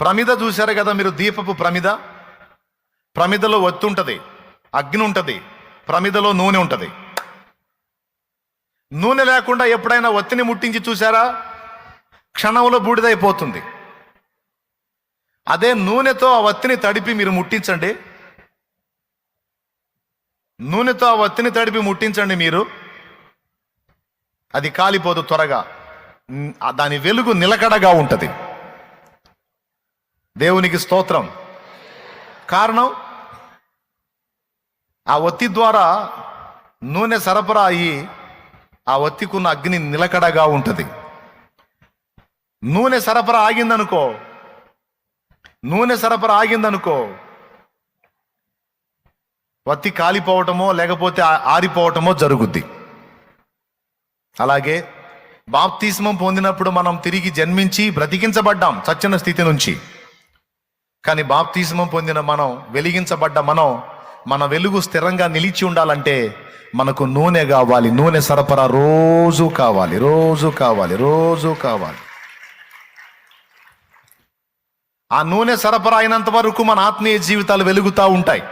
ప్రమిద చూశారు కదా మీరు దీపపు ప్రమిద? ప్రమిదలో ఒత్తి ఉంటుంది అగ్ని ఉంటుంది ప్రమిదలో నూనె ఉంటుంది. నూనె లేకుండా ఎప్పుడైనా ఒత్తిని ముట్టించి చూసారా క్షణంలో బూడిదైపోతుంది. అదే నూనెతో ఆ ఒత్తిని తడిపి మీరు ముట్టించండి. నూనెతో ఆ ఒత్తిని తడిపి ముట్టించండి మీరు. అది కాలిపోదు త్వరగా. దాని వెలుగు నిలకడగా ఉంటుంది. దేవునికి స్తోత్రం. కారణం ఆ ఒత్తి ద్వారా నూనె సరఫరా అయ్యి ఆ ఒత్తికున్న అగ్ని నిలకడగా ఉంటుంది. నూనె సరఫరా ఆగిందనుకో నూనె సరఫరా ఆగిందనుకో వత్తి కాలిపోవటమో లేకపోతే ఆరిపోవటమో జరుగుద్ది. అలాగే బాప్తిస్మం పొందినప్పుడు మనం తిరిగి జన్మించి బ్రతికించబడ్డాం చచ్చిన స్థితి నుంచి. కానీ బాప్తిస్మం పొందిన మనం వెలిగించబడ్డ మనం మన వెలుగు స్థిరంగా నిలిచి ఉండాలంటే మనకు నూనె కావాలి నూనె సరఫరా రోజు కావాలి రోజు కావాలి రోజు కావాలి. ఆ నూనె సరఫరా అయినంత వరకు మన ఆత్మీయ జీవితాలు వెలుగుతూ ఉంటాయి.